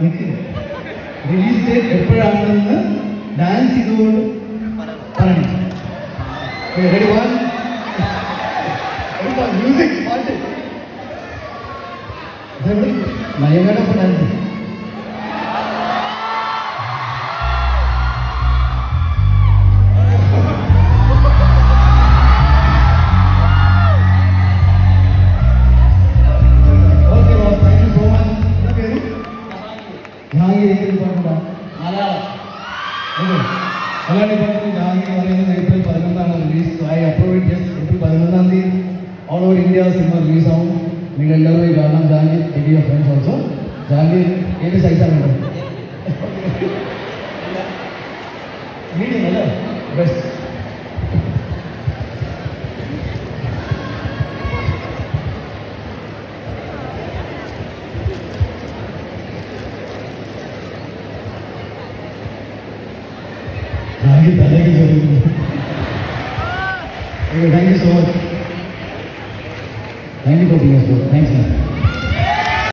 എനിക്ക് release date എപ്പോഴാണെന്ന് dance ചെയ്തുകൊണ്ട് പറയണം. റെഡി വൺ മ്യൂസിക് പാട്ട് മലയാളം ഡാൻസ് న్యాయ ఎదుర్కొనకుండా అలాంటి పనులు న్యాయ అనేది ఏప్రిల్ పదిహేను రిలీజ్ ఐ అప్రూవ్ చేసి ఏప్రిల్ పదిహేను all over India cinema release అవ్వం. మీరు ఎల్లరూ ఈ గానం జాంగీ ఎడి ఆఫ్ ఫ్రెండ్స్ ఆల్సో జాంగీ ఏది సైజాలు ఉంటుంది best Thank you, thank you, thank you. Thank you so much. Thank you for being here. Thanks, man.